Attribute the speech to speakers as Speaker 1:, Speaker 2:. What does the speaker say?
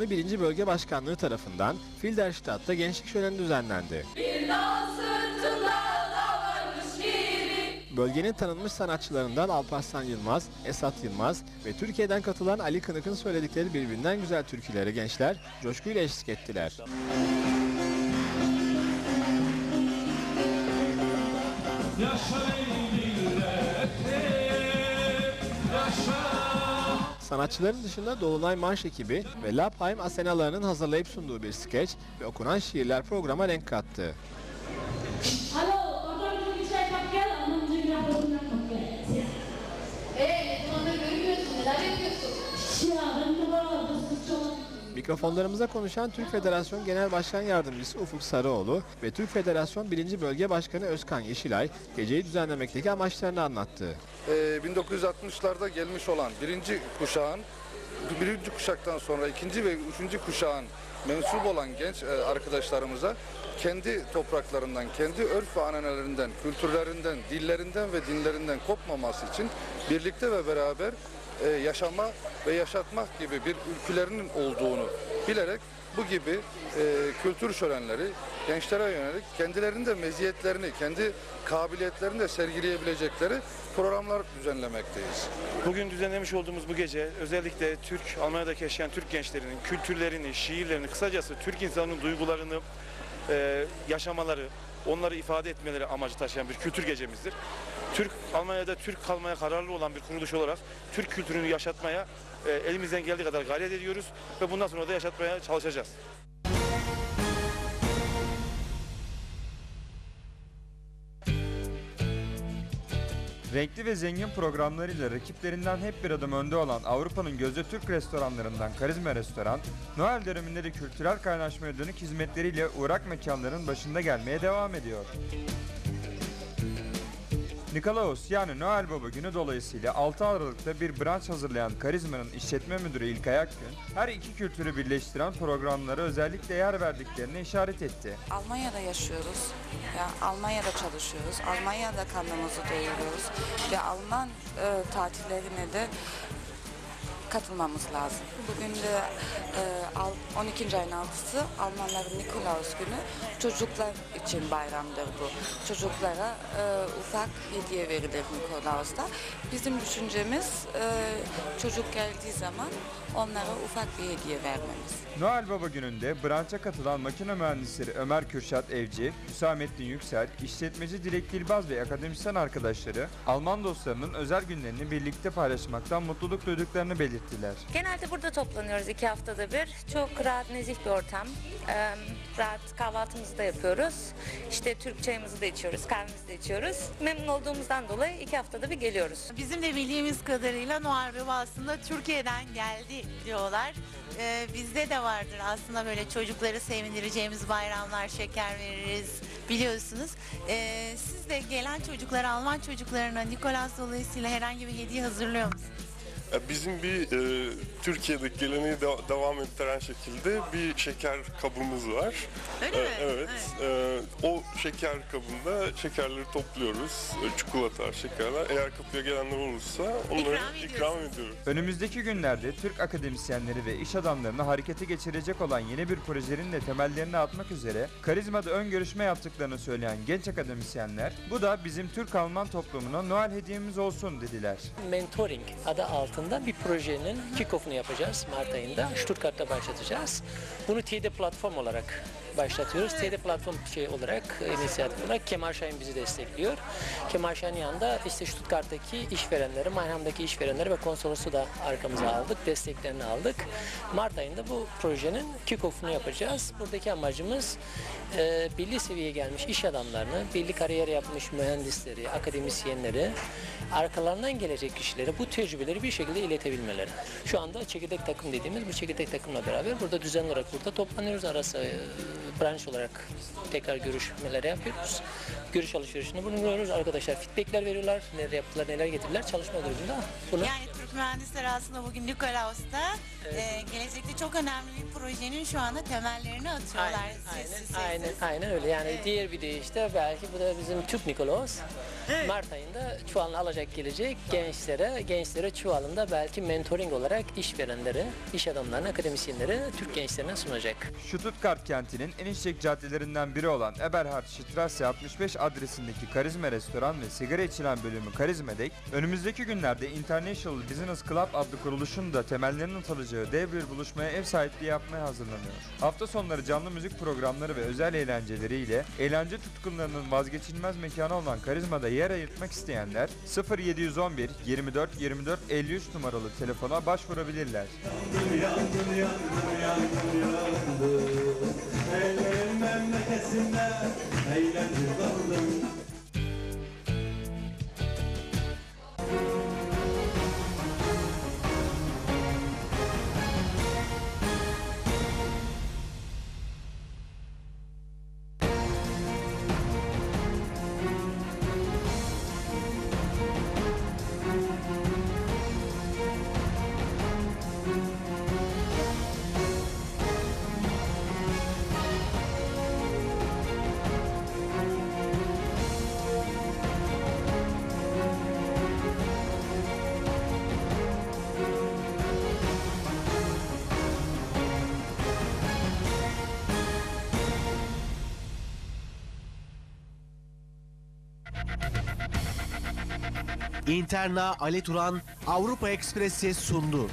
Speaker 1: 1. Bölge Başkanlığı tarafından Filderstadt'ta gençlik şöleni düzenlendi. Bölgenin tanınmış sanatçılarından Alparslan Yılmaz, Esat Yılmaz ve Türkiye'den katılan Ali Kınık'ın söyledikleri birbirinden güzel türküleri gençler coşkuyla eşlik ettiler. Sanatçıların dışında Dolunay Marş ekibi ve Lapheim Asenalarının hazırlayıp sunduğu bir skeç ve okunan şiirler programa renk kattı. Mikrofonlarımıza konuşan Türk Federasyon Genel Başkan Yardımcısı Ufuk Sarıoğlu ve Türk Federasyon 1. Bölge Başkanı Özkan Yeşilay geceyi düzenlemekteki amaçlarını anlattı.
Speaker 2: Ee, 1960'larda gelmiş olan birinci kuşağın birinci kuşaktan sonra ikinci ve üçüncü kuşağın mensup olan genç e, arkadaşlarımıza kendi topraklarından, kendi örf ve ananelerinden, kültürlerinden, dillerinden ve dinlerinden kopmaması için birlikte ve beraber e, yaşama ve yaşatmak gibi bir ülkülerinin olduğunu bilerek bu gibi e, kültür şölenleri gençlere yönelik kendilerinin de meziyetlerini, kendi kabiliyetlerini de sergileyebilecekleri programlar düzenlemekteyiz.
Speaker 3: Bugün düzenlemiş olduğumuz bu gece özellikle Türk, Almanya'daki yaşayan Türk gençlerinin kültürlerini, şiirlerini, kısacası Türk insanının duygularını e, yaşamaları, onları ifade etmeleri amacı taşıyan bir kültür gecemizdir. Türk, Almanya'da Türk kalmaya kararlı olan bir kuruluş olarak Türk kültürünü yaşatmaya e, elimizden geldiği kadar gayret ediyoruz ve bundan sonra da yaşatmaya çalışacağız.
Speaker 4: Renkli ve zengin programlarıyla rakiplerinden hep bir adım önde olan Avrupa'nın gözde Türk restoranlarından Karizma Restoran, Noel döneminde de kültürel kaynaşmaya dönük hizmetleriyle uğrak mekanların başında gelmeye devam ediyor. Nikolaos yani Noel Baba günü dolayısıyla 6 Aralık'ta bir brunch hazırlayan Karizma'nın işletme müdürü İlkay Akgün, her iki kültürü birleştiren programlara özellikle yer verdiklerini işaret etti.
Speaker 5: Almanya'da yaşıyoruz. Ya Almanya'da çalışıyoruz. Almanya'da karnımızı doyuruyoruz. Ve Alman e, tatillerine de katılmamız lazım. Bugün de e, al- 12. ayın 6'sı Almanların Nikolaus günü. Çocuklar için bayramdır bu. Çocuklara e, ufak hediye verilir Nikolaus'ta. Bizim düşüncemiz e, çocuk geldiği zaman onlara ufak bir hediye vermemiz.
Speaker 4: Noel Baba gününde branşa katılan makine mühendisleri Ömer Kürşat Evci, Hüsamettin Yüksel, işletmeci Dilek Dilbaz ve akademisyen arkadaşları Alman dostlarının özel günlerini birlikte paylaşmaktan mutluluk duyduklarını belirttiler.
Speaker 6: Genelde burada toplanıyoruz iki haftada bir. Çok rahat, nezih bir ortam. Ee, rahat kahvaltımızı da yapıyoruz. İşte Türk çayımızı da içiyoruz, kahvemizi de içiyoruz. Memnun olduğumuzdan dolayı iki haftada bir geliyoruz.
Speaker 7: Bizim de bildiğimiz kadarıyla Noel Baba aslında Türkiye'den geldi diyorlar. Ee, bizde de vardır aslında böyle çocukları sevindireceğimiz bayramlar, şeker veririz biliyorsunuz. Ee, siz de gelen çocuklara, Alman çocuklarına Nikolas dolayısıyla herhangi bir hediye hazırlıyor musunuz?
Speaker 8: Bizim bir e, Türkiye'deki geleneği de- devam ettiren şekilde bir şeker kabımız var.
Speaker 7: Öyle
Speaker 8: E,
Speaker 7: mi?
Speaker 8: Evet. E, o şeker kabında şekerleri topluyoruz. E, çikolata, şekerler. Eğer kapıya gelenler olursa onları
Speaker 7: İkram
Speaker 8: ikram, ediyoruz.
Speaker 4: Önümüzdeki günlerde Türk akademisyenleri ve iş adamlarını harekete geçirecek olan yeni bir projenin de temellerini atmak üzere Karizma'da ön görüşme yaptıklarını söyleyen genç akademisyenler, bu da bizim Türk-Alman toplumuna Noel hediyemiz olsun dediler.
Speaker 9: Mentoring adı altında bir projenin kick-off'unu yapacağız Mart ayında. Stuttgart'ta başlatacağız. Bunu TD platform olarak başlatıyoruz. TD platform şey olarak, inisiyatif olarak Kemal Şahin bizi destekliyor. Kemal Şahin yanında işte Stuttgart'taki işverenleri, Mannheim'daki işverenleri ve konsolosu da arkamıza aldık, desteklerini aldık. Mart ayında bu projenin kick-off'unu yapacağız. Buradaki amacımız e, belli seviyeye gelmiş iş adamlarını, belli kariyer yapmış mühendisleri, akademisyenleri, arkalarından gelecek kişilere bu tecrübeleri bir şekilde iletebilmeleri. Şu anda çekirdek takım dediğimiz bu çekirdek takımla beraber burada düzenli olarak burada toplanıyoruz. Arası e, branş olarak tekrar görüşmeler yapıyoruz. Görüş alışverişinde bulunuyoruz. Arkadaşlar feedbackler veriyorlar. Neler yaptılar, neler getirdiler. Çalışma grubunda bunu
Speaker 7: Yani mühendisler aslında bugün Nikolaus'ta. Ee, gelecekte çok önemli bir projenin şu anda temellerini atıyorlar.
Speaker 9: Aynen,
Speaker 7: Sessiz
Speaker 9: aynen,
Speaker 7: sessiz.
Speaker 9: aynen, aynen öyle. Yani diğer bir deyişle belki bu da bizim Türk Nikolaus. Mart ayında çuvalını alacak gelecek gençlere, gençlere çuvalında belki mentoring olarak işverenlere, iş adamlarına, akademisyenlere, Türk gençlerine sunacak.
Speaker 4: Stuttgart kentinin en işlek caddelerinden biri olan Eberhard Strasse 65 adresindeki Karizma Restoran ve sigara içilen bölümü Karizmedek, önümüzdeki günlerde International Business Club adlı kuruluşun da temellerinin atılacağı dev bir buluşmaya ev sahipliği yapmaya hazırlanıyor. Hafta sonları canlı müzik programları ve özel eğlenceleriyle eğlence tutkunlarının vazgeçilmez mekanı olan Karizma'da yer ayırtmak isteyenler 0711 24 24 53 numaralı telefona başvurabilirler.
Speaker 10: İnterna Ali Turan Avrupa Ekspresi sundu.